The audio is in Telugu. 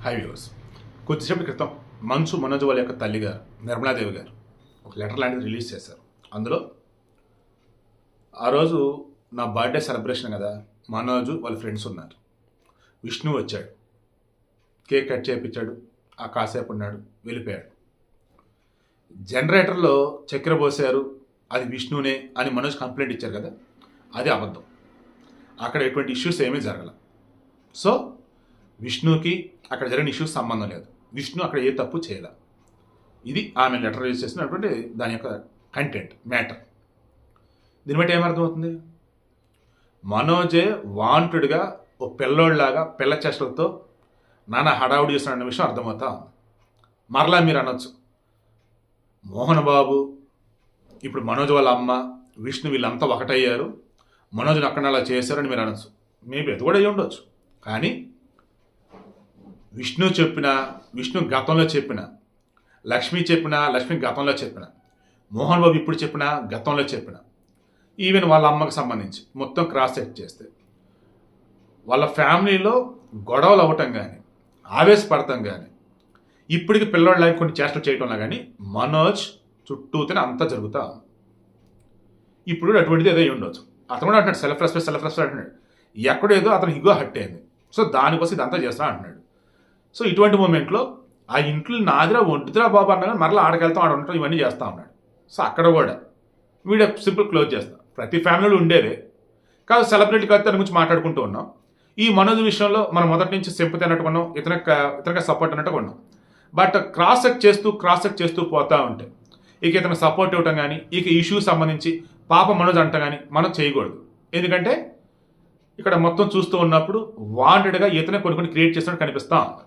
హై వ్యూవర్స్ కొద్దిసేపటి క్రితం మన్సు మనోజ్ వాళ్ళ యొక్క తల్లి గారు నిర్మలాదేవి గారు ఒక లెటర్ లాంటిది రిలీజ్ చేశారు. అందులో ఆ రోజు నా బర్త్డే సెలబ్రేషన్ కదా మనోజు వాళ్ళ ఫ్రెండ్స్ ఉన్నారు. విష్ణు వచ్చాడు. కేక్ కట్ చేయించాడు. ఆ కాసేపు ఉన్నాడు. వెళ్ళిపోయాడు. జనరేటర్లో చక్కెర పోసారు. అది విష్ణునే అని మనోజ్ కంప్లైంట్ ఇచ్చారు కదా అది అబద్ధం. అక్కడ ఎటువంటి ఇష్యూస్ ఏమీ జరగల. సో విష్ణుకి అక్కడ జరిగిన ఇష్యూస్ సంబంధం లేదు. విష్ణు అక్కడ ఏ తప్పు చేయలే. ఇది ఆమె లెటర్ రిలీజ్ చేసినటువంటి దాని యొక్క కంటెంట్ మ్యాటర్. దీన్ని బట్టి ఏమర్థమవుతుంది? మనోజే వాంటెడ్గా ఓ పిల్లోడిలాగా పిల్ల చేష్టలతో నాన్న హడావుడి చేస్తున్న విషయం అర్థమవుతా ఉంది. మరలా మీరు అనొచ్చు. మోహన్ బాబు ఇప్పుడు మనోజ్ వాళ్ళ అమ్మ విష్ణు వీళ్ళంతా ఒకటయ్యారు. మనోజ్ని అక్కడ అలా చేశారని మీరు అనొచ్చు. మేబీ అది కూడా అయ్యి ఉండొచ్చు కానీ విష్ణు చెప్పిన విష్ణు గతంలో చెప్పిన లక్ష్మి చెప్పిన లక్ష్మి గతంలో చెప్పిన మోహన్ బాబు ఇప్పుడు చెప్పిన గతంలో చెప్పిన ఈవెన్ వాళ్ళ అమ్మకి సంబంధించి మొత్తం క్రాస్ చెక్ చేస్తే వాళ్ళ ఫ్యామిలీలో గొడవలు అవ్వటం కానీ ఆవేశపడటం కానీ ఇప్పటికి పిల్లవాళ్ళ లైఫ్ కొన్ని చేష్టలు చేయటంలో కానీ మనోజ్ చుట్టూతోనే అంతా జరుగుతా ఇప్పుడు కూడా అటువంటిది ఏదో ఉండొచ్చు. అతను కూడా అంటున్నాడు సెల్ఫ్ రెస్పెక్ట్ సెల్ఫ్ రెస్పెక్ట్ అంటున్నాడు ఎక్కడేదో అతను హిగో హట్ అయింది. సో దానికోసం ఇదంతా చేస్తా అంటున్నాడు. సో ఇటువంటి మూమెంట్లో ఆ ఇంట్లో నాదిరా ఒంటిదిరా బాబు అన్నా కానీ మరలా ఆడకెళ్తాం ఆడ ఉంటాం ఇవన్నీ చేస్తూ ఉన్నాడు. సో అక్కడ కూడా వీడియో సింపుల్ క్లోజ్ చేస్తాం. ప్రతి ఫ్యామిలీలో ఉండేదే. కాదు సెలబ్రిటీ కాదు దాని గురించి మాట్లాడుకుంటూ ఉన్నాం. ఈ మనోజ్ విషయంలో మనం మొదటి నుంచి సింపతి అన్నట్టు ఉన్నాం ఇతర ఇతరగా సపోర్ట్ అన్నట్టు ఉన్నాం బట్ క్రాస్ చెక్ చేస్తూ క్రాస్ చెక్ చేస్తూ పోతూ ఉంటే ఇక ఇతను సపోర్ట్ ఇవ్వటం కానీ ఇక ఇష్యూ సంబంధించి పాప మనోజ్ అంట కానీ మనం చేయకూడదు. ఎందుకంటే ఇక్కడ మొత్తం చూస్తూ ఉన్నప్పుడు వాంటెడ్గా ఇతనే కొన్ని కొన్ని క్రియేట్ చేసినట్టు కనిపిస్తూ ఉంది.